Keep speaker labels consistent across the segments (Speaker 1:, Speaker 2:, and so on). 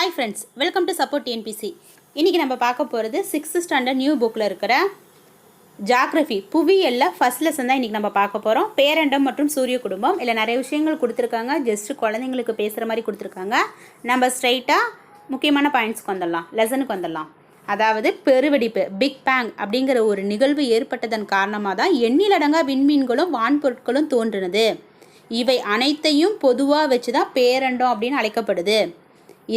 Speaker 1: Hi friends welcome to support TNPSC இன்றைக்கி நம்ம பார்க்க போகிறது சிக்ஸ்த் ஸ்டாண்டர்ட் நியூ புக்கில் இருக்கிற ஜாக்ரஃபி புவியியல்ல ஃபஸ்ட் லெசன் தான் இன்றைக்கி நம்ம பார்க்க போகிறோம் பேரண்டம் மற்றும் சூரிய குடும்பம். இல்லை நிறைய விஷயங்கள் கொடுத்துருக்காங்க. ஜஸ்ட் குழந்தைங்களுக்கு பேசுகிற மாதிரி கொடுத்துருக்காங்க. நம்ம ஸ்ட்ரைட்டாக முக்கியமான பாயிண்ட்ஸ்க்கு வந்துடலாம். லெசனுக்கு வந்துடலாம். அதாவது பெருவெடிப்பு பிக் பேங் அப்படிங்கிற ஒரு நிகழ்வு ஏற்பட்டதன் காரணமாக தான் எண்ணிலடங்கா விண்மீன்களும் வான்பொருட்களும் தோன்றினது. இவை அனைத்தையும் பொதுவாக வச்சு தான் பேரண்டம் அப்படின்னு அழைக்கப்படுது.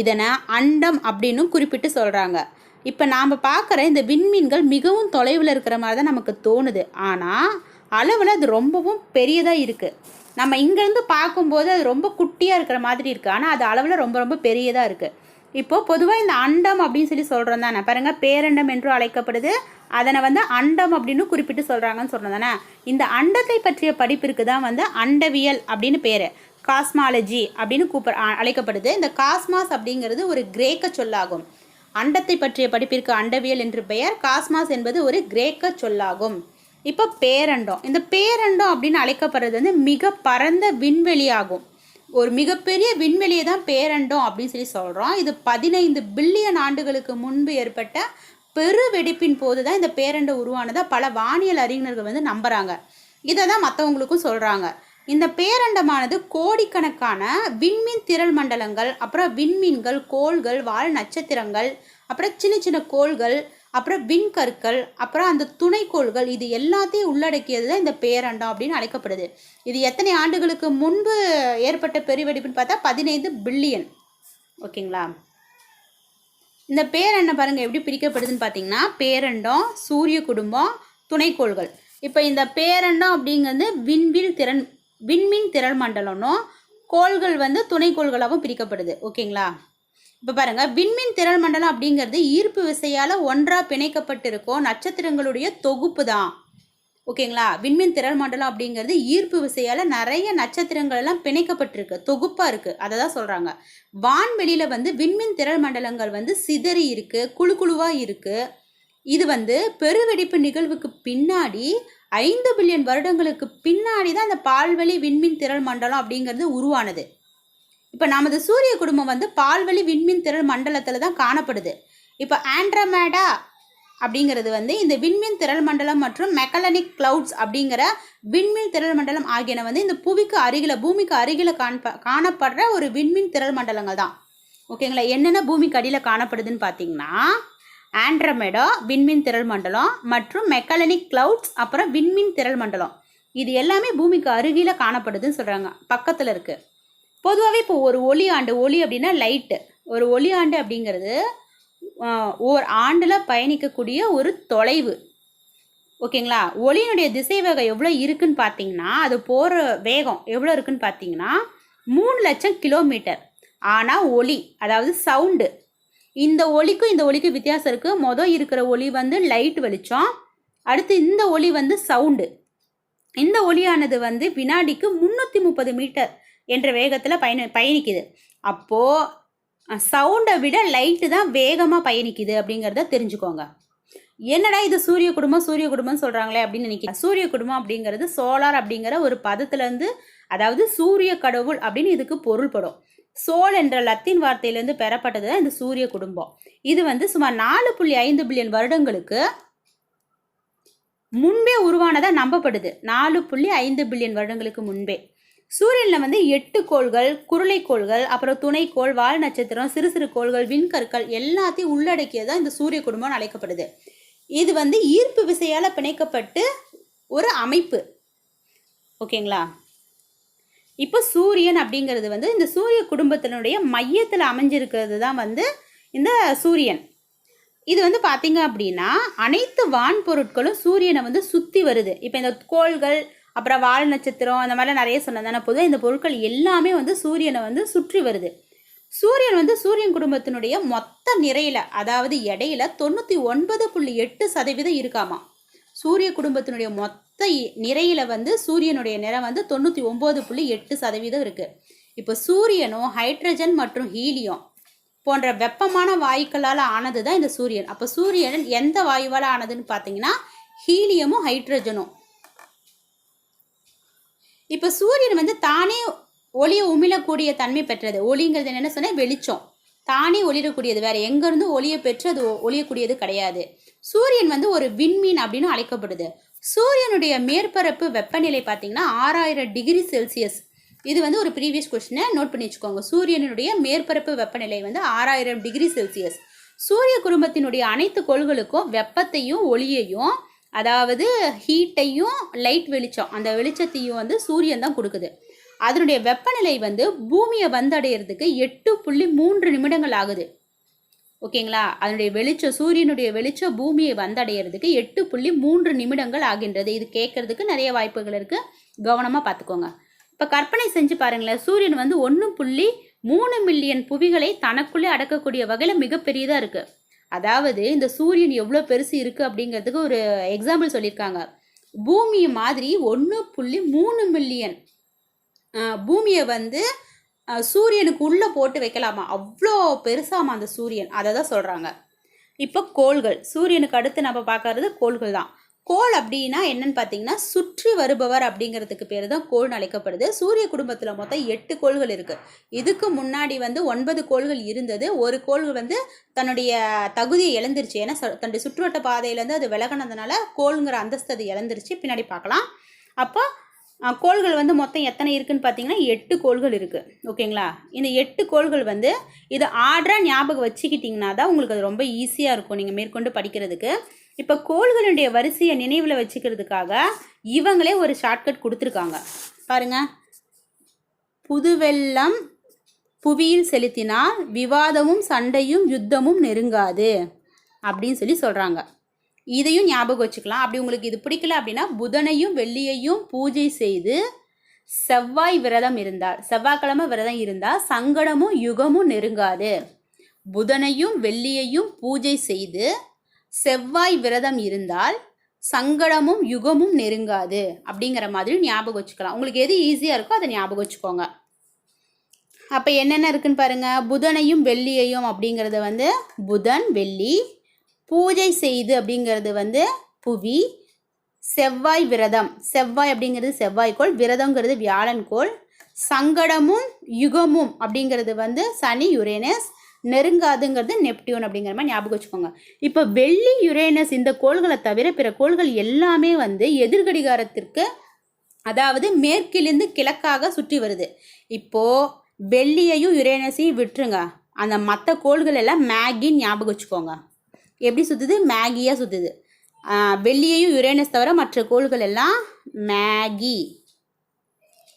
Speaker 1: இதனை அண்டம் அப்படின்னு குறிப்பிட்டு சொல்கிறாங்க இப்போ நாம் பார்க்குற இந்த விண்மீன்கள் மிகவும் தொலைவில் இருக்கிற மாதிரி தான் நமக்கு தோணுது. ஆனால் அளவில் அது ரொம்பவும் பெரியதாக இருக்குது நம்ம இங்கேருந்து பார்க்கும்போது அது ரொம்ப குட்டியாக இருக்கிற மாதிரி இருக்குது ஆனால் அது அளவில் ரொம்ப ரொம்ப பெரியதாக இருக்குது இப்போது பொதுவாக இந்த அண்டம் அப்படின்னு சொல்லி சொல்கிறோம் தானே. பாருங்கள் பேரண்டம் என்று அழைக்கப்படுது. அதனை வந்து அண்டம் அப்படின்னு குறிப்பிட்டு சொல்கிறாங்கன்னு சொல்கிறோம் தானே. இந்த அண்டத்தை பற்றிய படிப்பிற்கு தான் வந்து அண்டவியல் அப்படின்னு பேர். காஸ்மாலஜி அப்படின்னு கூப்ப அழைக்கப்படுது. இந்த காஸ்மாஸ் அப்படிங்கிறது ஒரு கிரேக்க சொல்லாகும். அண்டத்தை பற்றிய படிப்பிற்கு அண்டவியல் என்று பெயர். காஸ்மாஸ் என்பது ஒரு கிரேக்க சொல்லாகும். இப்போ பேரண்டம். இந்த பேரண்டம் அப்படின்னு அழைக்கப்படுறது வந்து மிக பரந்த விண்வெளியாகும். ஒரு மிகப்பெரிய விண்வெளியை தான் பேரண்டம் அப்படின்னு சொல்லி சொல்கிறோம் இது பதினைந்து பில்லியன் ஆண்டுகளுக்கு முன்பு ஏற்பட்ட பெரு வெடிப்பின் போது தான் இந்த பேரண்டம் உருவானதாக பல வானியல் அறிஞர்கள் வந்து நம்புகிறாங்க இதை தான் மற்றவங்களுக்கும் சொல்கிறாங்க இந்த பேரண்டமானது கோடிக்கணக்கான விண்மீன் திரள் மண்டலங்கள் அப்புறம் விண்மீன்கள் கோள்கள் வால் நட்சத்திரங்கள் அப்புறம் சின்ன சின்ன கோள்கள் அப்புறம் விண்கற்கள் அப்புறம் அந்த துணைக்கோள்கள் இது எல்லாத்தையும் உள்ளடக்கியது தான் இந்த பேரண்டம் அப்படின்னு அழைக்கப்படுது. இது எத்தனை ஆண்டுகளுக்கு முன்பு ஏற்பட்ட பெருவெடிப்புன்னு பார்த்தா பதினைந்து பில்லியன். ஓகேங்களா? இந்த பேரண்டம் பாருங்கள் எப்படி பிரிக்கப்படுதுன்னு பார்த்தீங்கன்னா பேரண்டம் சூரிய குடும்பம் துணைக்கோள்கள் இப்போ இந்த பேரண்டம் அப்படிங்கிறது விண்வில் திறன் விண்மீன் திரள் மண்டலம்னும் கோள்கள் வந்து துணைக்கோள்களாகவும் பிரிக்கப்படுது. ஓகேங்களா? இப்போ பாருங்க விண்மீன் திரள் மண்டலம் அப்படிங்கிறது ஈர்ப்பு விசையால் ஒன்றாக பிணைக்கப்பட்டிருக்கும் நட்சத்திரங்களுடைய தொகுப்பு தான். ஓகேங்களா? விண்மீன் திரள் மண்டலம் அப்படிங்கிறது ஈர்ப்பு விசையால் நிறைய நட்சத்திரங்கள் எல்லாம் பிணைக்கப்பட்டிருக்கு தொகுப்பாக இருக்குது அதை தான் சொல்கிறாங்க வான்வெளியில் வந்து விண்மீன் திரள் மண்டலங்கள் வந்து சிதறி இருக்குது குழு குழுவாக இருக்குது இது வந்து பெருவெடிப்பு நிகழ்வுக்கு பின்னாடி ஐந்து பில்லியன் வருடங்களுக்கு பின்னாடி தான் இந்த பால்வெளி விண்மீன் திரள் மண்டலம் அப்படிங்கிறது உருவானது. இப்போ நமது சூரிய குடும்பம் வந்து பால்வெளி விண்மீன் திரள் மண்டலத்தில் தான் காணப்படுது. இப்போ ஆண்ட்ரமேடா அப்படிங்கிறது வந்து இந்த விண்மீன் திரள் மண்டலம் மற்றும் மெக்கலனிக் கிளவுட்ஸ் அப்படிங்கிற விண்மீன் திரள் மண்டலம் ஆகியன வந்து இந்த புவிக்கு அருகில் பூமிக்கு அருகில் காண்ப காணப்படுற ஒரு விண்மீன் திரள் மண்டலங்கள் தான் ஓகேங்களா? என்னென்ன பூமிக்கு அடியில் காணப்படுதுன்னு பார்த்தீங்கன்னா ஆண்ட்ரமேடா விண்மீன் திரள் மண்டலம் மற்றும் மெக்கலனிக் கிளவுட்ஸ் அப்புறம் விண்மீன் திரள் மண்டலம். இது எல்லாமே பூமிக்கு அருகில காணப்படுதுன்னு சொல்கிறாங்க பக்கத்தில் இருக்குது பொதுவாகவே இப்போ ஒரு ஒளி ஆண்டு ஒளி அப்படின்னா லைட்டு ஒரு ஒளி ஆண்டு அப்படிங்கிறது ஒரு ஓர் ஆண்டில் பயணிக்கக்கூடிய ஒரு தொலைவு. ஓகேங்களா? ஒளியினுடைய திசை வேகம் எவ்வளோ இருக்குன்னு பார்த்தீங்கன்னா அது போகிற வேகம் எவ்வளோ இருக்குன்னு பார்த்தீங்கன்னா மூணு லட்சம் கிலோமீட்டர். ஆனால் ஒளி அதாவது சவுண்டு இந்த ஒளிக்கும் இந்த ஒளிக்கும் வித்தியாசம் இருக்குது மொதல் இருக்கிற ஒளி வந்து லைட் வெளிச்சம். அடுத்து இந்த ஒளி வந்து சவுண்டு இந்த ஒளியானது வந்து வினாடிக்கு முந்நூற்றி முப்பது மீட்டர் என்ற வேகத்தில் பயண பயணிக்குது. அப்போது சவுண்டை விட லைட்டு தான் வேகமாக பயணிக்குது அப்படிங்கிறத தெரிஞ்சுக்கோங்க. என்னடா இது சூரிய குடும்பம் சூரிய குடும்பம்னு சொல்கிறாங்களே அப்படின்னு நினைக்கிறேன் சூரிய குடும்பம் அப்படிங்கிறது சோலார் அப்படிங்கிற ஒரு பதத்துலேருந்து அதாவது சூரிய கடவுள் அப்படின்னு இதுக்கு பொருள்படும். சோல் என்ற லத்தீன் வார்த்தையிலேருந்து பெறப்பட்டது தான் இந்த சூரிய குடும்பம். இது வந்து சுமார் நாலு புள்ளி ஐந்து பில்லியன் வருடங்களுக்கு முன்பே உருவானதாக நம்பப்படுது. நாலு புள்ளி ஐந்து பில்லியன் வருடங்களுக்கு முன்பே. சூரியனில் வந்து எட்டு கோள்கள் குருளை கோள்கள் அப்புறம் துணைக்கோள் வால் நட்சத்திரம் சிறு சிறு கோள்கள் விண்கற்கள் எல்லாத்தையும் உள்ளடக்கியதான் இந்த சூரிய குடும்பம்னு அழைக்கப்படுது. இது வந்து ஈர்ப்பு விசையால் பிணைக்கப்பட்டு ஒரு அமைப்பு. ஓகேங்களா? இப்போ சூரியன் அப்படிங்கிறது வந்து இந்த சூரிய குடும்பத்தினுடைய மையத்தில் அமைஞ்சிருக்கிறது தான் வந்து இந்த சூரியன். இது வந்து பார்த்தீங்க அப்படின்னா அனைத்து வான் பொருட்களும் சூரியனை வந்து சுற்றி வருது. இப்போ இந்த கோள்கள் அப்புறம் வால் நட்சத்திரம் அந்த மாதிரிலாம் நிறைய சொன்னதான பொதுவாக இந்த பொருட்கள் எல்லாமே வந்து சூரியனை வந்து சுற்றி வருது. சூரியன் வந்து சூரியன் குடும்பத்தினுடைய மொத்த நிறையில் அதாவது எடையில தொண்ணூற்றி ஒன்பது புள்ளி எட்டு சதவீதம் இருக்காமா? சூரிய குடும்பத்தினுடைய மொத்த இ- நிறையில வந்து சூரியனுடைய நிறம் வந்து தொண்ணூற்றி ஒம்பது புள்ளி எட்டு சதவீதம் இருக்கு. இப்போ சூரியனும் ஹைட்ரஜன் மற்றும் ஹீலியம் போன்ற வெப்பமான வாயுக்களால் ஆனது தான் இந்த சூரியன். அப்போ சூரியன் எந்த வாயுவால் ஆனதுன்னு பார்த்தீங்கன்னா ஹீலியமும் ஹைட்ரஜனும். இப்போ சூரியன் வந்து தானே ஒளியை உமிழக்கூடிய தன்மை பெற்றது. ஒளிங்கிறது என்னென்ன சொன்னால் வெளிச்சம். தானே ஒளிரக்கூடியது. வேற எங்கேருந்து ஒளியை பெற்று அது ஒளியக்கூடியது கிடையாது. சூரியன் வந்து ஒரு விண்மீன் அப்படின்னு அழைக்கப்படுது. சூரியனுடைய மேற்பரப்பு வெப்பநிலை பார்த்தீங்கன்னா ஆறாயிரம் டிகிரி செல்சியஸ். இது வந்து ஒரு ப்ரீவியஸ் கொஸ்டினை நோட் பண்ணி வச்சுக்கோங்க. சூரியனுடைய மேற்பரப்பு வெப்பநிலை வந்து ஆறாயிரம் டிகிரி செல்சியஸ். சூரிய குடும்பத்தினுடைய அனைத்து கோள்களுக்கும் வெப்பத்தையும் ஒளியையும் அதாவது ஹீட்டையும் லைட் வெளிச்சம். அந்த வெளிச்சத்தையும் வந்து சூரியன் தான் கொடுக்குது. அதனுடைய வெப்பநிலை வந்து பூமியை வந்தடைகிறதுக்கு எட்டு புள்ளி மூன்று நிமிடங்கள் ஆகுது. ஓகேங்களா? அதனுடைய வெளிச்சம் சூரியனுடைய வெளிச்சம் பூமியை வந்தடைகிறதுக்கு எட்டு புள்ளி மூன்று நிமிடங்கள் ஆகின்றது. இது கேட்கறதுக்கு நிறைய வாய்ப்புகள் இருக்குது கவனமாக பார்த்துக்கோங்க. இப்போ கற்பனை செஞ்சு பாருங்களேன். சூரியன் வந்து ஒன்று புள்ளி மூணு மில்லியன் புவிகளை தனக்குள்ளே அடக்கக்கூடிய வகையில் மிகப்பெரியதாக இருக்குது அதாவது இந்த சூரியன் எவ்வளோ பெருசு இருக்குது அப்படிங்கிறதுக்கு ஒரு எக்ஸாம்பிள் சொல்லியிருக்காங்க. பூமி மாதிரி ஒன்று புள்ளி மூணு மில்லியன் பூமியை வந்து சூரியனுக்கு உள்ளே போட்டு வைக்கலாமா? அவ்வளோ பெருசாமா அந்த சூரியன். அதை தான் சொல்கிறாங்க இப்போ கோள்கள். சூரியனுக்கு அடுத்து நம்ம பார்க்கறது கோள்கள் தான். கோள் அப்படின்னா என்னன்னு பார்த்தீங்கன்னா சுற்றி வருபவர் அப்படிங்கிறதுக்கு பேர் தான் கோள்னு அழைக்கப்படுது. சூரிய குடும்பத்தில் மொத்தம் எட்டு கோள்கள் இருக்குது இதுக்கு முன்னாடி வந்து ஒன்பது கோள்கள் இருந்தது. ஒரு கோள் வந்து தன்னுடைய தகுதியை இழந்துருச்சு. ஏன்னா தன்னுடைய சுற்றுவட்ட பாதையிலேருந்து அது விலகினதுனால கோளுங்கிற அந்தஸ்து அது இழந்துருச்சு. பின்னாடி பார்க்கலாம். அப்போ கோள்கள் வந்து மொத்தம் எத்தனை இருக்குன்னு பார்த்தீங்கன்னா எட்டு கோள்கள் இருக்குது ஓகேங்களா? இந்த எட்டு கோள்கள் வந்து இதை ஆர்டராக ஞாபகம் வச்சுக்கிட்டிங்கன்னா தான் உங்களுக்கு அது ரொம்ப ஈஸியாக இருக்கும் நீங்கள் மேற்கொண்டு படிக்கிறதுக்கு. இப்போ கோள்களுடைய வரிசையை நினைவில் வச்சுக்கிறதுக்காக இவங்களே ஒரு ஷார்ட்கட் கொடுத்துருக்காங்க. பாருங்க. புதுவெல்லம் புவியில் செலுத்தினால் விவாதமும் சண்டையும் யுத்தமும் நெருங்காது அப்படின்னு சொல்லி சொல்கிறாங்க இதையும் ஞாபகம் வச்சுக்கலாம். அப்படி உங்களுக்கு இது பிடிக்கல அப்படின்னா புதனையும் வெள்ளியையும் பூஜை செய்து செவ்வாய் விரதம் இருந்தால் செவ்வாய்க்கிழமை விரதம் இருந்தால் சங்கடமும் யுகமும் நெருங்காது. புதனையும் வெள்ளியையும் பூஜை செய்து செவ்வாய் விரதம் இருந்தால் சங்கடமும் யுகமும் நெருங்காது அப்படிங்கிற மாதிரி ஞாபகம் வச்சுக்கலாம். உங்களுக்கு எது ஈஸியாக இருக்கோ அதை ஞாபகம் வச்சுக்கோங்க. அப்போ என்னென்ன இருக்குன்னு பாருங்கள் புதனையும் வெள்ளியையும் அப்படிங்கிறது வந்து புதன் வெள்ளி பூஜை செய்து அப்படிங்கிறது வந்து புவி செவ்வாய் விரதம். செவ்வாய் அப்படிங்கிறது செவ்வாய்க்கோள் விரதங்கிறது வியாழன்கோள் சங்கடமும் யுகமும் அப்படிங்கிறது வந்து சனி யுரேனஸ். நெருங்காதுங்கிறது நெப்டியூன் அப்படிங்கிற மாதிரி ஞாபகம் வச்சுக்கோங்க. இப்போ வெள்ளி யுரேனஸ் இந்த கோள்களை தவிர பிற கோள்கள் எல்லாமே வந்து எதிர்கடிகாரத்திற்கு அதாவது மேற்கிலிருந்து கிழக்காக சுற்றி வருது. இப்போது வெள்ளியையும் யுரேனஸையும் விட்டுருங்க. அந்த மற்ற கோள்கள் எல்லாம் மேகின்னு ஞாபகம் வச்சுக்கோங்க. எப்படி சுற்றுது மேகியாக சுற்றுது வெள்ளியையும் யுரேனஸ் தவிர மற்ற கோள்கள் எல்லாம் மேகி.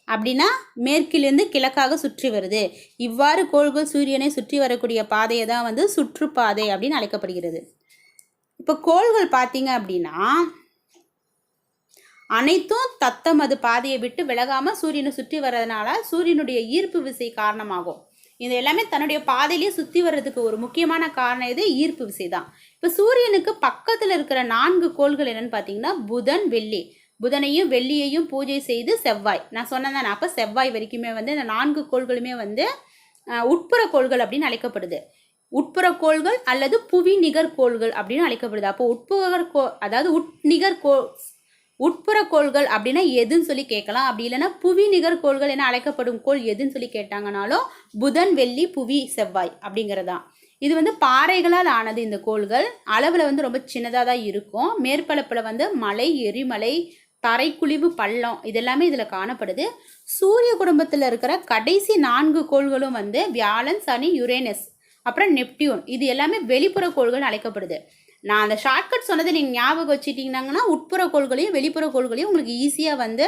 Speaker 1: அப்படின்னா மேற்கிலிருந்து கிழக்காக சுற்றி வருது. இவ்வாறு கோள்கள் சூரியனை சுற்றி வரக்கூடிய பாதையை தான் வந்து சுற்றுப்பாதை அப்படின்னு அழைக்கப்படுகிறது. இப்போ கோள்கள் பார்த்தீங்க அப்படின்னா அனைத்தும் தத்தம் அது பாதையை விட்டு விலகாமல் சூரியனை சுற்றி வர்றதுனால சூரியனுடைய ஈர்ப்பு விசை காரணமாகும். இது எல்லாமே தன்னுடைய பாதையிலேயே சுற்றி வர்றதுக்கு ஒரு முக்கியமான காரணம் இது ஈர்ப்பு விசை தான் இப்போ சூரியனுக்கு பக்கத்தில் இருக்கிற நான்கு கோள்கள் என்னன்னு பார்த்தீங்கன்னா புதன் வெள்ளி. புதனையும் வெள்ளியையும் பூஜை செய்து செவ்வாய். நான் சொன்னேன் அப்போ செவ்வாய் வரைக்குமே வந்து இந்த நான்கு கோள்களுமே வந்து உட்புற கோள்கள் அப்படின்னு அழைக்கப்படுது. உட்புற கோள்கள் அல்லது புவி நிகர் கோள்கள் அப்படின்னு அழைக்கப்படுது. அப்போ உட்புற கோ அதாவது உட்நிகர் கோ உட்புற கோள்கள் அப்படின்னா எதுன்னு சொல்லி கேட்கலாம். அப்படி இல்லைன்னா புவி நிகர் கோள்கள் என அழைக்கப்படும் கோள் எதுன்னு சொல்லி கேட்டாங்கனாலும் புதன் வெள்ளி புவி செவ்வாய் அப்படிங்கிறதான். இது வந்து பாறைகளால் ஆனது இந்த கோள்கள். அளவில் வந்து ரொம்ப சின்னதாக தான் இருக்கும். மேற்பரப்பில் வந்து மலை எரிமலை தரைக்குழிவு பள்ளம் இதெல்லாமே இதில் காணப்படுது. சூரிய குடும்பத்தில் இருக்கிற கடைசி நான்கு கோள்களும் வந்து வியாழன் சனி யுரேனஸ் அப்புறம் நெப்டியூன் இது எல்லாமே வெளிப்புற கோள்கள் அழைக்கப்படுது. நான் அந்த ஷார்ட்கட் சொன்னதை நீங்கள் ஞாபகம் வச்சுட்டிங்கனாங்கன்னா உட்புற கோள்களையும் வெளிப்புற கோள்களையும் உங்களுக்கு ஈஸியாக வந்து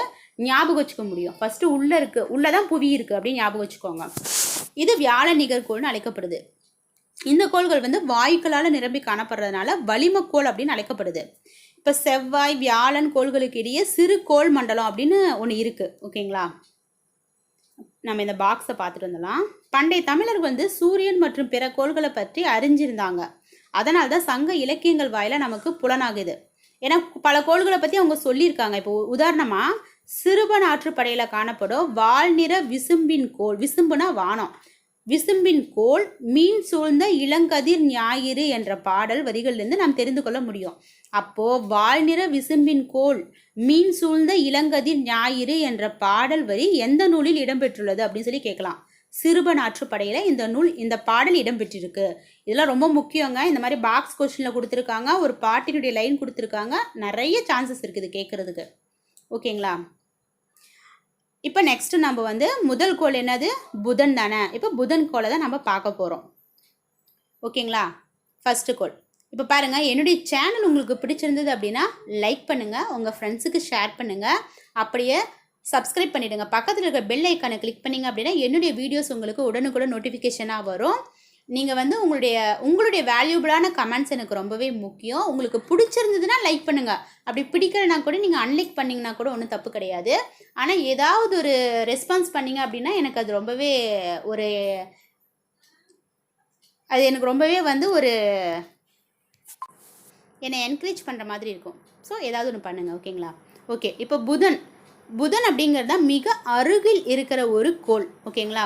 Speaker 1: ஞாபகம் வச்சுக்க முடியும். ஃபஸ்ட்டு உள்ளே இருக்குது உள்ளே தான் புவி இருக்குது அப்படின்னு ஞாபகம் வச்சுக்கோங்க. இது வியாழ நிகர்கோள்னு அழைக்கப்படுது. இந்த கோள்கள் வந்து வாயுக்களால் நிரம்பி காணப்படுறதுனால வளிமக்கோள் அப்படின்னு அழைக்கப்படுது. இப்போ செவ்வாய் வியாழன் கோள்களுக்கு இடையே சிறு கோள் மண்டலம் அப்படின்னு ஒன்று இருக்குது ஓகேங்களா நம்ம இந்த பாக்ஸை பார்த்துட்டு வந்துடலாம். பண்டைய தமிழர் வந்து சூரியன் மற்றும் பிற கோள்களை பற்றி அறிஞ்சிருந்தாங்க. அதனால தான் சங்க இலக்கியங்கள் வாயில நமக்கு புலனாகுது. ஏன்னா பல கோள்களை பற்றி அவங்க சொல்லியிருக்காங்க. இப்போ உதாரணமாக சிறுபன் ஆற்றுப்படையில் காணப்படும் வால்நிற விசும்பின் கோள் விசும்புனா வானம். விசும்பின் கோள் மீன் சூழ்ந்த இளங்கதிர் ஞாயிறு என்ற பாடல் வரிகளிலிருந்து நாம் தெரிந்து கொள்ள முடியும். அப்போ வாழ்நிற விசும்பின் கோள் மீன் சூழ்ந்த இளங்கதிர் ஞாயிறு என்ற பாடல் வரி எந்த நூலில் இடம்பெற்றுள்ளது அப்படின்னு சொல்லி கேட்கலாம். சிறுபன் ஆற்றுப்படையில் இந்த நூல் இந்த பாடல் இடம்பெற்றிருக்கு. இதெல்லாம் ரொம்ப முக்கியங்க. இந்த மாதிரி பாக்ஸ் கொஸ்டினில் கொடுத்துருக்காங்க. ஒரு பாட்டினுடைய லைன் கொடுத்துருக்காங்க. நிறைய சான்சஸ் இருக்குது கேட்குறதுக்கு. ஓகேங்களா இப்போ நெக்ஸ்ட் நம்ம வந்து முதல் கோள் என்னது? புதன் தானே. இப்போ புதன் கோளை தான் நம்ம பார்க்க போகிறோம் ஓகேங்களா ஃபஸ்ட்டு கோள். இப்போ பாருங்கள் என்னுடைய சேனல் உங்களுக்கு பிடிச்சிருந்தது அப்படின்னா லைக் பண்ணுங்கள் உங்கள் ஃப்ரெண்ட்ஸுக்கு ஷேர் பண்ணுங்கள் அப்படியே சப்ஸ்கிரைப் பண்ணிவிடுங்க பக்கத்தில் இருக்க பெல் ஐக்கானை கிளிக் பண்ணிங்க அப்படின்னா என்னுடைய வீடியோஸ் உங்களுக்கு உடனுக்குடன் நோட்டிஃபிகேஷனாக வரும். நீங்கள் வந்து உங்களுடைய உங்களுடைய வேல்யூபிளான கமெண்ட்ஸ் எனக்கு ரொம்பவே முக்கியம். உங்களுக்கு பிடிச்சிருந்ததுன்னா லைக் பண்ணுங்கள் அப்படி பிடிக்கலனா கூட நீங்கள் அன்லைக் பண்ணிங்கன்னா கூட ஒன்றும் தப்பு கிடையாது. ஆனால் ஏதாவது ஒரு ரெஸ்பான்ஸ் பண்ணீங்க அப்படின்னா எனக்கு அது ரொம்பவே ஒரு அது எனக்கு ரொம்பவே வந்து ஒரு என்னை என்கரேஜ் பண்ணுற மாதிரி இருக்கும். ஸோ ஏதாவது ஒன்று பண்ணுங்கள் ஓகேங்களா ஓகே இப்போ புதன். புதன் அப்படிங்கிறது தான் மிக அருகில் இருக்கிற ஒரு கோள் ஓகேங்களா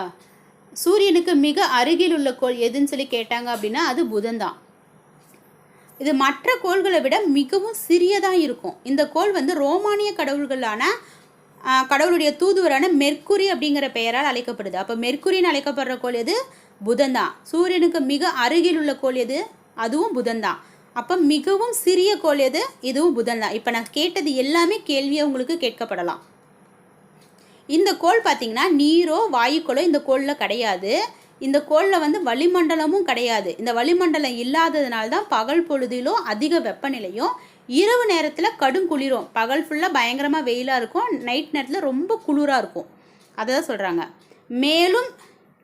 Speaker 1: சூரியனுக்கு மிக அருகில் உள்ள கோள் எதுன்னு சொல்லி கேட்டாங்க அப்படின்னா அது புதன் தான். இது மற்ற கோள்களை விட மிகவும் சிறியதாக இருக்கும். இந்த கோள் வந்து ரோமானிய கடவுள்களான கடவுளுடைய தூதுவரான மெர்க்குரி அப்படிங்கிற பெயரால் அழைக்கப்படுது. அப்போ மெர்க்குரின்னு அழைக்கப்படுற கோள் எது? புதன் தான். சூரியனுக்கு மிக அருகில் உள்ள கோள் எது? அதுவும் புதன் தான். அப்போ மிகவும் சிறிய கோள் எது? இதுவும் புதன் தான். இப்போ நான் கேட்டது எல்லாமே கேள்வியாக உங்களுக்கு கேட்கப்படலாம். இந்த கோள் பார்த்திங்கன்னா நீரோ வாயுக்களோ இந்த கோளில் கிடையாது. இந்த கோளில் வந்து வளிமண்டலமும் கிடையாது. இந்த வளிமண்டலம் இல்லாததுனால தான் பகல் பொழுதிலும் அதிக வெப்பநிலையும் இரவு நேரத்தில் கடும் குளிரும். பகல் ஃபுல்லாக பயங்கரமாக வெயிலாக இருக்கும். நைட் நேரத்தில் ரொம்ப குளிராக இருக்கும். அதை தான் சொல்கிறாங்க மேலும்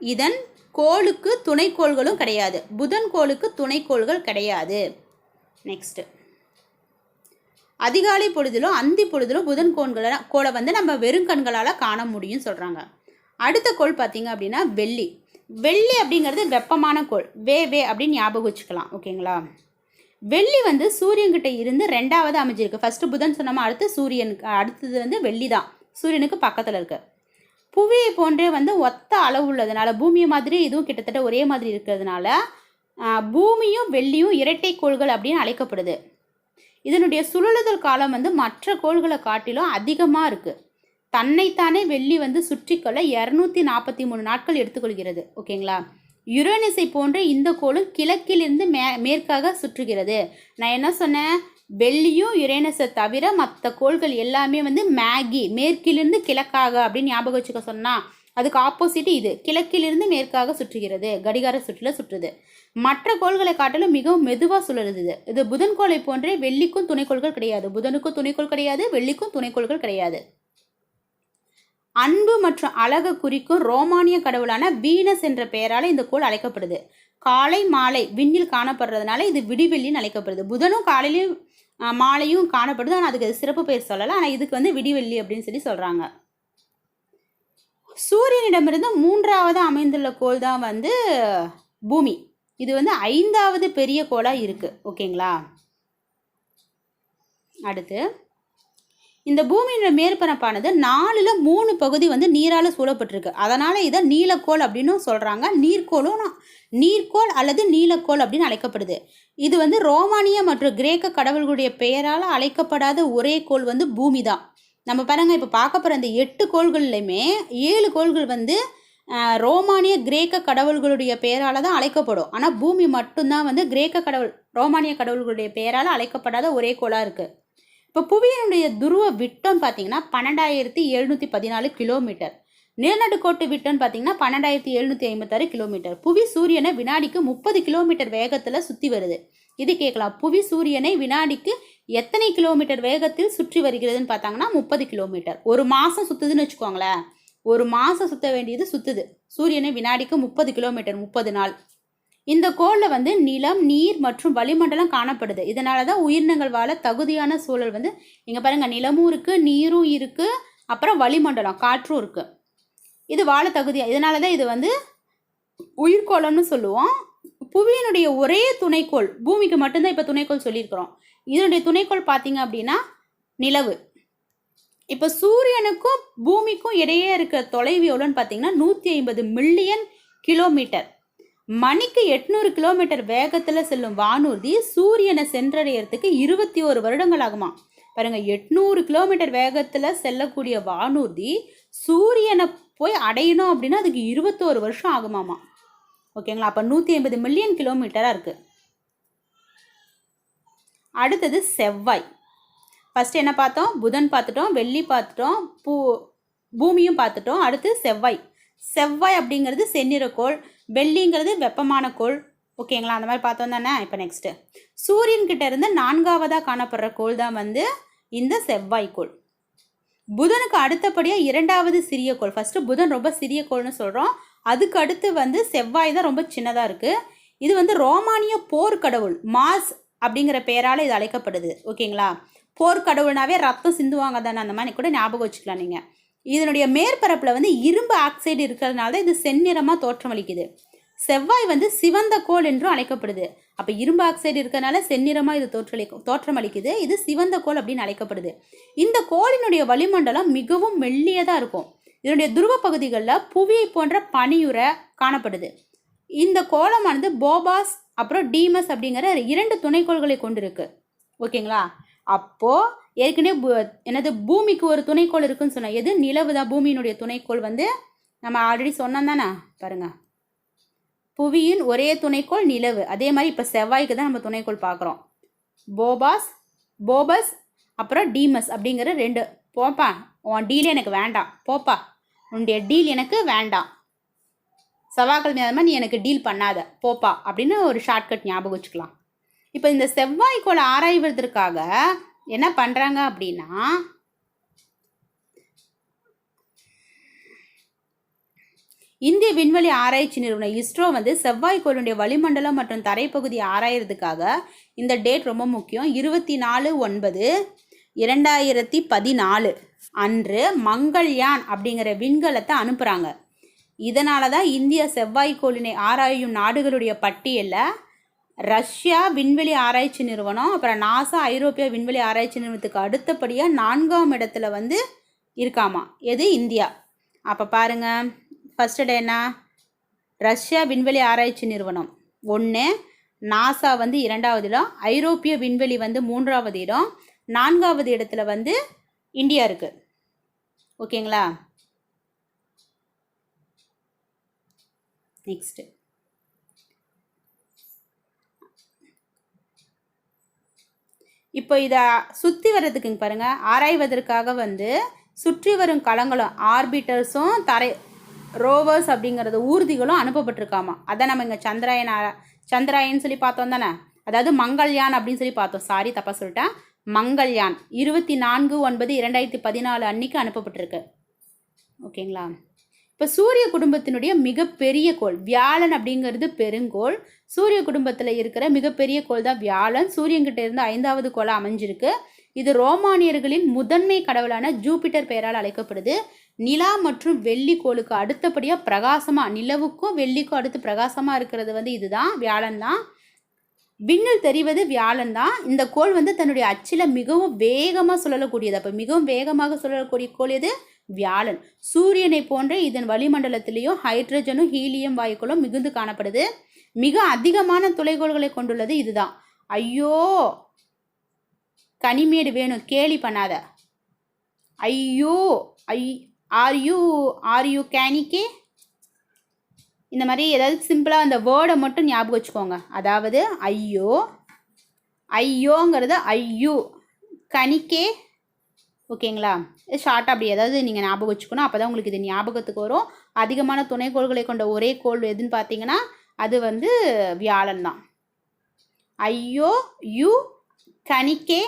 Speaker 1: இதன் கோளுக்கு துணைக்கோள்களும் கிடையாது. புதன் கோளுக்கு துணைக்கோள்கள் கிடையாது. நெக்ஸ்ட்டு அதிகாலை பொழுதிலும் அந்தி பொழுதிலும் புதன் கோள்களை கோளை வந்து நம்ம வெறும் கண்களால் காண முடியும்னு சொல்கிறாங்க அடுத்த கோள் பார்த்தீங்க அப்படின்னா வெள்ளி. வெள்ளி அப்படிங்கிறது வெப்பமான கோள். வே வே அப்படின்னு ஞாபகம் வச்சுக்கலாம் ஓகேங்களா? வெள்ளி வந்து சூரியன்கிட்ட இருந்து ரெண்டாவது அமைஞ்சிருக்கு. ஃபஸ்ட்டு புதன் சொன்னோமா அடுத்து சூரியனுக்கு அடுத்தது வந்து வெள்ளி தான். சூரியனுக்கு பக்கத்தில் இருக்குது புவியை போன்றே வந்து ஒத்த அளவு உள்ளதுனால பூமியை மாதிரி இதுவும் கிட்டத்தட்ட ஒரே மாதிரி இருக்கிறதுனால பூமியும் வெள்ளியும் இரட்டை கோள்கள் அப்படின்னு அழைக்கப்படுது. இதனுடைய சுழலுதல் காலம் வந்து மற்ற கோள்களை காட்டிலும் அதிகமாக இருக்குது தன்னைத்தானே வெள்ளி வந்து சுற்றிக்கொள்ள இரநூத்தி நாற்பத்தி மூணு நாட்கள் எடுத்துக்கொள்கிறது ஓகேங்களா? யுரேனஸை போன்ற இந்த கோளும் கிழக்கிலிருந்து மே மேற்காக சுற்றுகிறது. நான் என்ன சொன்னேன்? வெள்ளியும் யுரேனஸை தவிர மற்ற கோள்கள் எல்லாமே வந்து மேகி மேற்கிலிருந்து கிழக்காக அப்படின்னு ஞாபகம் வச்சுக்க சொன்னால் அதுக்கு ஆப்போசிட் இது. கிழக்கிலிருந்து மேற்காக சுற்றுகிறது. கடிகார சுற்றுல சுற்றுது. மற்ற கோள்களை காட்டிலும் மிகவும் மெதுவாக சுழலுது. இது. இது புதன் கோளை போன்றே வெள்ளிக்கும் துணைக்கோள்கள் கிடையாது. புதனுக்கும் துணைக்கோள் கிடையாது வெள்ளிக்கும் துணைக்கோள்கள் கிடையாது. அன்பு மற்றும் அழகு குறிக்கும் ரோமானிய கடவுளான வீனஸ் என்ற பெயரால் இந்த கோள் அழைக்கப்படுது. காலை மாலை விண்ணில் காணப்படுறதுனால இது விடிவெள்ளின்னு அழைக்கப்படுது. புதனும் காலையிலையும் மாலையும் காணப்படுது. ஆனால் அதுக்கு சிறப்பு பெயர் சொல்லலை. ஆனால் இதுக்கு வந்து விடிவெள்ளி அப்படின்னு சொல்லி சொல்கிறாங்க சூரியனிடமிருந்து மூன்றாவது அமைந்துள்ள கோள் தான் வந்து பூமி. இது வந்து ஐந்தாவது பெரிய கோளாக இருக்குது ஓகேங்களா? அடுத்து இந்த பூமியோட மேற்பரப்பானது நாலில் மூணு பகுதி வந்து நீரால் சூழப்பட்டிருக்கு. அதனால் இதை நீலக்கோள் அப்படின்னு சொல்கிறாங்க நீர்க்கோளும் நீர்க்கோள் அல்லது நீலக்கோள் அப்படின்னு அழைக்கப்படுது. இது வந்து ரோமானிய மற்றும் கிரேக்க கடவுள்களுடைய பெயரால் அழைக்கப்படாத ஒரே கோள் வந்து பூமி தான் நம்ம பாருங்கள் இப்போ பார்க்க போகிற இந்த எட்டு கோள்கள்லையுமே ஏழு கோள்கள் வந்து ரோமானிய கிரேக்க கடவுள்களுடைய பெயரால் தான் அழைக்கப்படும். ஆனால் பூமி மட்டும்தான் வந்து கிரேக்க கடவுள் ரோமானிய கடவுள்களுடைய பெயரால் அழைக்கப்படாத ஒரே கோளாக இருக்குது இப்போ புவியினுடைய துருவ விட்டம் பார்த்தீங்கன்னா பன்னெண்டாயிரத்தி எழுநூற்றி பதினாலு கிலோமீட்டர். நிலநடுக்கோட்டு விட்டம்னு பார்த்தீங்கன்னா பன்னெண்டாயிரத்தி எழுநூற்றி ஐம்பத்தாறு கிலோமீட்டர். புவி சூரியனை வினாடிக்கு முப்பது கிலோமீட்டர் வேகத்தில் சுற்றி வருது. இது கேட்கலாம். புவி சூரியனை வினாடிக்கு எத்தனை கிலோமீட்டர் வேகத்தில் சுற்றி வருகிறதுன்னு பார்த்தாங்கன்னா முப்பது கிலோமீட்டர். ஒரு மாதம் சுற்றுதுன்னு வச்சுக்கோங்களேன். ஒரு மாதம் சுற்ற வேண்டியது சுற்றுது சூரியனை வினாடிக்கு முப்பது கிலோமீட்டர் முப்பது நாள். இந்த கோளில் வந்து நிலம் நீர் மற்றும் வளிமண்டலம் காணப்படுது. இதனால தான் உயிரினங்கள் வாழ தகுதியான சூழல் வந்து இங்கே பாருங்கள் நிலமும் இருக்குது நீரும் இருக்குது அப்புறம் வளிமண்டலம் காற்றும் இருக்குது இது வாழ தகுதி இதனால தான் இது வந்து உயிர்கோளம்னு சொல்லுவோம். புவியினுடைய ஒரே துணைக்கோள் பூமிக்கு மட்டும்தான் இப்போ துணைக்கோள் சொல்லியிருக்கிறோம். இதனுடைய துணைக்கோள் பார்த்தீங்க அப்படின்னா நிலவு. இப்போ சூரியனுக்கும் பூமிக்கும் இடையே இருக்கிற தொலைவு எவ்வளோன்னு பார்த்தீங்கன்னா நூற்றி ஐம்பது மில்லியன் கிலோமீட்டர் மணிக்கு எட்நூறு கிலோமீட்டர் வேகத்தில் செல்லும் வானூர்தி சூரியனை சென்றடையறதுக்கு இருபத்தி ஒரு வருடங்கள் ஆகுமா. பாருங்க எட்நூறு கிலோமீட்டர் வேகத்தில் செல்லக்கூடிய வானூர்தி சூரியனை போய் அடையணும் அப்படின்னா அதுக்கு இருபத்தோரு வருஷம் ஆகுமாமா. ஓகேங்களா? அப்போ நூற்றி ஐம்பது மில்லியன் கிலோமீட்டராக இருக்குது அடுத்தது செவ்வாய். ஃபஸ்ட்டு என்ன பார்த்தோம்? புதன் பார்த்துட்டோம் வெள்ளி பார்த்துட்டோம் பூ பூமியும் பார்த்துட்டோம். அடுத்து செவ்வாய். செவ்வாய் அப்படிங்கிறது செந்நிறக்கோள் வெள்ளிங்கிறது வெப்பமான கோள். ஓகேங்களா அந்த மாதிரி பார்த்தோம் தானே? இப்போ நெக்ஸ்ட்டு சூரியன்கிட்ட இருந்து நான்காவதாக காணப்படுற கோள் தான் வந்து இந்த செவ்வாய் கோள். புதனுக்கு அடுத்தபடியாக இரண்டாவது சிறிய கோள். ஃபஸ்ட்டு புதன் ரொம்ப சிறிய கோள்னு சொல்கிறோம் அதுக்கு அடுத்து வந்து செவ்வாய் தான் ரொம்ப சின்னதாக இருக்குது இது வந்து ரோமானிய போர்க்கடவுள் மாஸ் அப்படிங்கிற பெயரால் இது அழைக்கப்படுது. ஓகேங்களா? போர்க்கடவுள்னாவே ரத்தம் சிந்துவாங்க தானே? அந்த மாதிரி கூட ஞாபகம் வச்சுக்கலாம் நீங்கள் இதனுடைய மேற்பரப்பில் வந்து இரும்பு ஆக்சைடு இருக்கிறதுனால தான் இது செந்நிறமாக தோற்றமளிக்குது செவ்வாய் வந்து சிவந்த கோள் என்றும் அழைக்கப்படுது. அப்போ இரும்பு ஆக்சைடு இருக்கிறதுனால செந்நிறமாக இது தோற்றளி தோற்றமளிக்குது இது சிவந்த கோள் அப்படின்னு அழைக்கப்படுது. இந்த கோளினுடைய வளிமண்டலம் மிகவும் மெல்லியதாக இருக்கும். இதனுடைய துருவ பகுதிகளில் புவியை போன்ற பனியுறை காணப்படுது. இந்த கோலமானது போபாஸ் அப்புறம் டீமஸ் அப்படிங்கிற இரண்டு துணைக்கோள்களை கொண்டிருக்கு. ஓகேங்களா? அப்போது ஏற்கனவே பு- என்னது பூமிக்கு ஒரு துணைக்கோள் இருக்குன்னு சொன்னேன் எது? நிலவு தான் பூமியினுடைய துணைக்கோள் வந்து நம்ம ஆல்ரெடி சொன்னோம் தானே பாருங்கள் புவியின் ஒரே துணைக்கோள் நிலவு. அதே மாதிரி இப்போ செவ்வாய்க்கு தான் நம்ம துணைக்கோள் பார்க்குறோம். போபாஸ் போபஸ் அப்புறம் டீமஸ் அப்படிங்கிற ரெண்டு. போப்பா உன் டீல் எனக்கு வேண்டாம். போப்பா உன்னுடைய டீல் எனக்கு வேண்டாம். செவ்வாய்க்கிழமை அது மாதிரி நீ எனக்கு டீல் பண்ணாத. போப்பா. அப்படின்னு ஒரு ஷார்ட்கட் ஞாபகம் வச்சுக்கலாம். இப்போ இந்த செவ்வாய்க்கோளை ஆராய்வதற்காக என்ன பண்ணுறாங்க அப்படின்னா இந்திய விண்வெளி ஆராய்ச்சி நிறுவனம் இஸ்ரோ வந்து செவ்வாய்க்கோளுடைய வளிமண்டலம் மற்றும் தரைப்பகுதியை ஆராயறதுக்காக இந்த டேட் ரொம்ப முக்கியம். இருபத்தி நாலு ஒன்பது இரண்டாயிரத்தி பதினாலு அன்று மங்கள்யான் அப்படிங்கிற விண்கலத்தை அனுப்புகிறாங்க இதனால தான் இந்திய செவ்வாய்க்கோளினை ஆராயும் நாடுகளுடைய பட்டியலில் ரஷ்யா விண்வெளி ஆராய்ச்சி நிறுவனம் அப்புறம் நாசா ஐரோப்பிய விண்வெளி ஆராய்ச்சி நிறுவனத்துக்கு அடுத்தபடியாக நான்காம் இடத்துல வந்து இருக்காமா? எது? இந்தியா. அப்போ பாருங்க ஃபர்ஸ்ட் டே என்ன? ரஷ்யா விண்வெளி ஆராய்ச்சி நிறுவனம். ஒன்று நாசா வந்து இரண்டாவது இடம் ஐரோப்பிய விண்வெளி வந்து மூன்றாவது இடம் நான்காவது இடத்துல வந்து இந்தியா இருக்குது ஓகேங்களா? நெக்ஸ்ட்டு இப்போ இதை சுற்றி வர்றதுக்குங்க பாருங்கள் ஆராய்வதற்காக வந்து சுற்றி வரும் களங்களும் ஆர்பிட்டர்ஸும் தரை ரோவர்ஸ் அப்படிங்கிறது ஊர்திகளும் அனுப்பப்பட்டிருக்காமா? அதான் நம்ம இங்கே சந்திராயன் சந்திராயன் சொல்லி பார்த்தோம் தானே? அதாவது மங்கள்யான் அப்படின்னு சொல்லி பார்த்தோம். சாரி தப்பாக சொல்லிட்டேன். மங்கள்யான். இருபத்தி நான்கு ஒன்பது இரண்டாயிரத்தி பதினாலு அன்னைக்கு அனுப்பப்பட்டிருக்கு. ஓகேங்களா? இப்போ சூரிய குடும்பத்தினுடைய மிகப்பெரிய கோள் வியாழன் அப்படிங்கிறது பெருங்கோள். சூரிய குடும்பத்தில் இருக்கிற மிகப்பெரிய கோள் தான் வியாழன். சூரியன்கிட்ட இருந்து ஐந்தாவது கோளாக அமைஞ்சிருக்கு. இது ரோமானியர்களின் முதன்மை கடவுளான ஜூபிட்டர் பெயரால் அழைக்கப்படுது. நிலா மற்றும் வெள்ளி கோளுக்கு அடுத்தபடியாக பிரகாசமாக நிலவுக்கும் வெள்ளிக்கும் அடுத்து பிரகாசமாக இருக்கிறது வந்து இதுதான் வியாழன் தான் விண்ணில் தெரிவது வியாழன் தான் இந்த கோள் வந்து தன்னுடைய அச்சில் மிகவும் வேகமாக சுழலக்கூடியது. அப்போ மிகவும் வேகமாக சுழலக்கூடிய கோள் எது? வியாழன். சூரியனை போன்ற இதன் வளிமண்டலத்திலேயும் ஹைட்ரஜனும் ஹீலியம் வாயுக்களும் மிகுந்து காணப்படுது. மிக அதிகமான துளைகோள்களை கொண்டுள்ளது இதுதான். ஐயோ! கனிமேடு வேணும் கேலி பண்ணாத. ஐயோ! I are you are you கேனிக்கே இந்த மாதிரி ஏதாவது சிம்பிளாக அந்த வேர்டை மட்டும் ஞாபகம் வச்சுக்கோங்க. அதாவது ஐயோ ஐயோங்கிறது ஐயோ. கனிக்கே ஓகேங்களா? இது ஷார்ட்டாக அப்படி ஏதாவது நீங்கள் ஞாபகம் வச்சுக்கணும். அப்போ தான் உங்களுக்கு இது ஞாபகத்துக்கு வரும். அதிகமான துணைக்கோள்களை கொண்ட ஒரே கோள் எதுன்னு பார்த்தீங்கன்னா அது வந்து வியாழன் தான். ஐயோ யூ கனிக்கே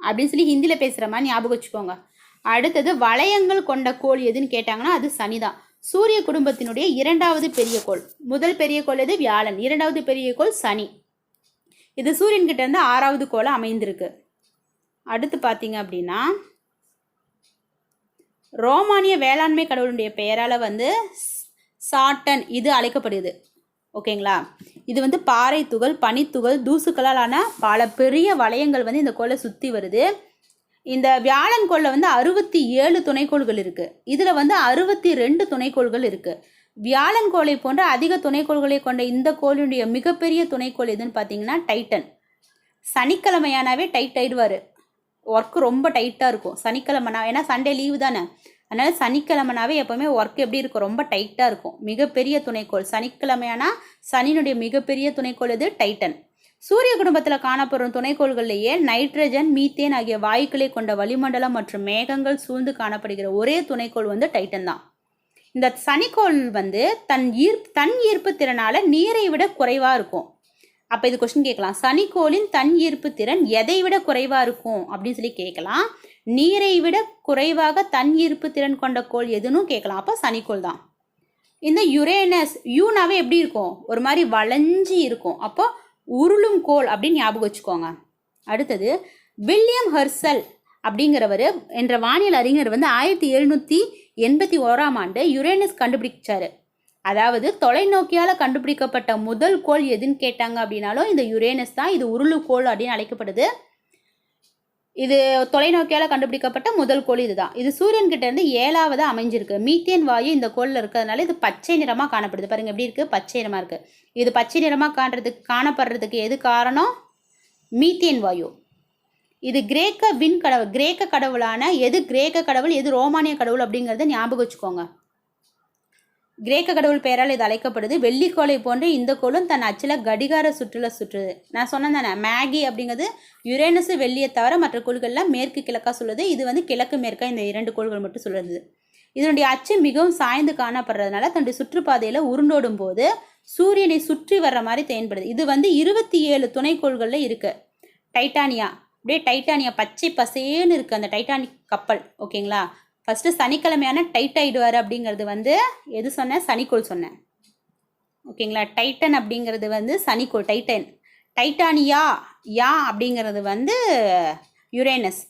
Speaker 1: அப்படின்னு சொல்லி ஹிந்தியில் பேசுகிற மாதிரி ஞாபகம் வச்சுக்கோங்க. அடுத்தது வளையங்கள் கொண்ட கோள் எதுன்னு கேட்டாங்கன்னா அது சனி தான். சூரிய குடும்பத்தினுடைய இரண்டாவது பெரிய கோள். முதல் பெரிய கோள் எது? வியாழன். இரண்டாவது பெரிய கோள் சனி. இது சூரியன்கிட்ட இருந்து ஆறாவது கோளை அமைந்திருக்கு. அடுத்து பார்த்தீங்க அப்படின்னா ரோமானிய வேளாண்மை கடவுளுடைய பெயரால் வந்து சாட்டன் இது அழைக்கப்படுது. ஓகேங்களா? இது வந்து பாறை துகள் பனித்துகள் தூசுக்களால் ஆன பல பெரிய வளையங்கள் வந்து இந்த கோளை சுற்றி வருது. இந்த வியாழன் கோளில் வந்து அறுபத்தி ஏழு துணைக்கோள்கள் இருக்குது இதில் வந்து அறுபத்தி ரெண்டு துணைக்கோள்கள் இருக்குது வியாழன் கோளை போன்ற அதிக துணைக்கோள்களை கொண்ட இந்த கோளினுடைய மிகப்பெரிய துணைக்கோள் எதுன்னு பார்த்தீங்கன்னா டைட்டன். சனிக்கிழமையானாவே டைட் ஆயிடுவார். ஒர்க்கு ரொம்ப டைட்டாக இருக்கும். சனிக்கிழமைனா ஏன்னா சண்டே லீவு தானே. அதனால் சனிக்கிழமைனாவே எப்போவுமே ஒர்க் எப்படி இருக்கும்? ரொம்ப டைட்டாக இருக்கும். மிகப்பெரிய துணைக்கோள். சனிக்கிழமையானா சனியினுடைய மிகப்பெரிய துணைக்கோள் இது டைட்டன் சூரிய குடும்பத்தில் காணப்படும் துணைக்கோள்களிலேயே நைட்ரஜன் மீத்தேன் ஆகிய வாயுக்களை கொண்ட வளிமண்டலம் மற்றும் மேகங்கள் சூழ்ந்து காணப்படுகிற ஒரே துணைக்கோள் வந்து டைட்டன் தான். இந்த சனிக்கோள் வந்து தன் ஈர்ப் தன் ஈர்ப்பு திறனால் நீரை விட குறைவாக இருக்கும். அப்போ இது கொஸ்டின் கேட்கலாம். சனிக்கோளின் தன் ஈர்ப்பு திறன் எதை விட குறைவாக இருக்கும்? அப்படின்னு சொல்லி கேட்கலாம். நீரை விட குறைவாக தன் ஈர்ப்பு திறன் கொண்ட கோள் எதுன்னு கேட்கலாம். அப்போ சனிக்கோள் தான். இந்த யுரேனஸ் யூனாவே எப்படி இருக்கும்? ஒரு மாதிரி வளைஞ்சி இருக்கும். அப்போ உருளும் கோள் அப்படின்னு ஞாபகம் வச்சுக்கோங்க. அடுத்தது வில்லியம் ஹெர்சல் அப்படிங்கிறவர் என்ற வானியல் அறிஞர் வந்து ஆயிரத்தி எழுநூற்றி எண்பத்தி ஓராம் ஆண்டு யுரேனஸ் கண்டுபிடிச்சாரு. அதாவது தொலைநோக்கியால் கண்டுபிடிக்கப்பட்ட முதல் கோள் எதுன்னு கேட்டாங்க அப்படின்னாலும் இந்த யுரேனஸ் தான் இது உருளு கோள் அப்படின்னு அழைக்கப்படுது. இது தொலைநோக்கியால் கண்டுபிடிக்கப்பட்ட முதல் கோள் இதுதான். இது சூரியன் கிட்ட இருந்து ஏழாவது அமைஞ்சிருக்கு. மீத்தேன் வாயு இந்த கோளில் இருக்கிறதுனால இது பச்சை நிறமாக காணப்படுது. பாருங்க எப்படி இருக்குது பச்சை நிறமாக இருக்குது இது பச்சை நிறமாக காண்றதுக்கு காணப்படுறதுக்கு எது காரணம்? மீத்தேன் வாயு. இது கிரேக்க விண் கடவுள் கிரேக்க கடவுளான எது கிரேக்க கடவுள் எது ரோமானிய கடவுள் அப்படிங்கிறத ஞாபகம் வச்சுக்கோங்க. கிரேக்க கடவுள் பெயரால் இது அழைக்கப்படுது. வெள்ளிக்கோளை போன்று இந்த கோளும் தன் அச்சில் கடிகார சுற்றுல சுற்றுது. நான் சொன்னேன் தானே மேகி அப்படிங்கிறது யுரேனஸ் வெள்ளியை தவிர மற்ற கோள்கள்லாம் மேற்கு கிழக்காக சொல்லுது. இது வந்து கிழக்கு மேற்காக இந்த இரண்டு கோள்கள் மட்டும் சொல்லுது. இதனுடைய அச்சு மிகவும் சாய்ந்து காணப்படுறதுனால தன்னுடைய சுற்றுப்பாதையில் உருண்டோடும் போது சூரியனை சுற்றி வர்ற மாதிரி தென்படுது. இது வந்து இருபத்தி ஏழு துணைக்கோள்களில் இருக்குது டைட்டானியா அப்படியே டைட்டானியா பச்சை பசேன்னு இருக்குது அந்த டைட்டானிக் கப்பல் ஓகேங்களா? ஃபஸ்ட்டு சனிக்கிழமையான டைட் ஆகிடுவார் அப்படிங்கிறது வந்து எது சொன்னேன்? சனிக்கோள் சொன்னேன். ஓகேங்களா டைட்டன் அப்படிங்கிறது வந்து சனிக்கோள் டைட்டன் டைட்டானியா யா? அப்படிங்கிறது வந்து யுரேனஸ்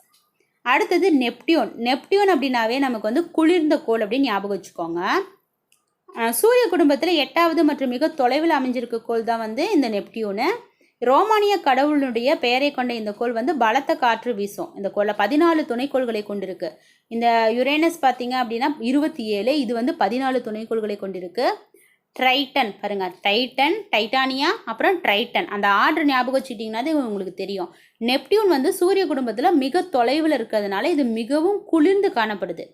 Speaker 1: அடுத்தது நெப்டியூன் நெப்டியூன் அப்படின்னாவே நமக்கு வந்து குளிர்ந்த கோள் அப்படின்னு ஞாபகம் வச்சுக்கோங்க. சூரிய குடும்பத்தில் எட்டாவது மற்றும் மிக தொலைவில் அமைஞ்சிருக்க கோள் தான் வந்து இந்த நெப்டியூனு ரோமானிய கடவுளுடைய பெயரை கொண்ட இந்த கோள் வந்து பலத்த காற்று வீசும். இந்த கோளை பதினாலு துணைக்கோள்களை கொண்டிருக்கு. இந்த யுரேனஸ் பார்த்தீங்க அப்படின்னா இருபத்தி ஏழு இது வந்து பதினாலு துணைக்கோள்களை கொண்டிருக்கு. ட்ரைட்டன் பாருங்கள் டைட்டன் டைட்டானியா அப்புறம் ட்ரைட்டன் அந்த ஆர்டர் ஞாபகம் வச்சுட்டிங்கன்னா அது உங்களுக்கு தெரியும். நெப்டியூன் வந்து சூரிய குடும்பத்தில் மிக தொலைவில் இருக்கிறதுனால இது மிகவும் குளிர்ந்து காணப்படுது.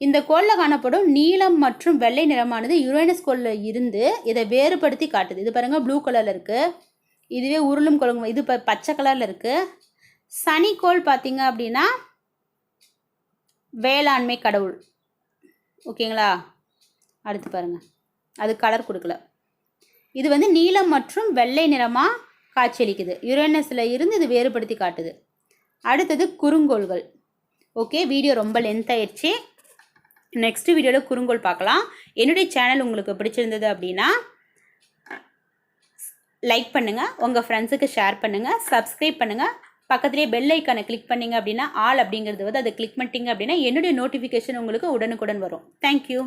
Speaker 1: இந்த கோளில் காணப்படும் நீலம் மற்றும் வெள்ளை நிறமானது யுரேனஸ் கோளில் இருந்து இதை வேறுபடுத்தி காட்டுது. இது பாருங்கள் ப்ளூ கலரில் இருக்குது இதுவே உருளும் குழம்பு இது இப்போ பச்சை கலரில் இருக்குது சனிக்கோள் பார்த்தீங்க அப்படின்னா வேளாண்மை கடவுள். ஓகேங்களா? அடுத்து பாருங்கள் அது கலர் கொடுக்கல. இது வந்து நீலம் மற்றும் வெள்ளை நிறமாக காட்சியளிக்குது. யுரேனஸில் இருந்து இது வேறுபடுத்தி காட்டுது. அடுத்தது குறுங்கோள்கள். ஓகே வீடியோ ரொம்ப லென்த் ஆயிடுச்சு. நெக்ஸ்ட் வீடியோவில் குறுங்கோள் பார்க்கலாம். என்னுடைய சேனல் உங்களுக்கு பிடிச்சிருந்தது அப்படின்னா லைக் பண்ணுங்கள் உங்கள் ஃப்ரெண்ட்ஸுக்கு ஷேர் பண்ணுங்கள் சப்ஸ்கிரைப் பண்ணுங்கள் பக்கத்துலேயே பெல் ஐக்கானை கிளிக் பண்ணீங்க அப்படின்னா ஆல் அப்படிங்கிறது வந்து அதை கிளிக் பண்ணிட்டீங்க அப்படின்னா என்னுடைய நோட்டிஃபிகேஷன் உங்களுக்கு உடனுக்குடன் வரும். தேங்க்யூ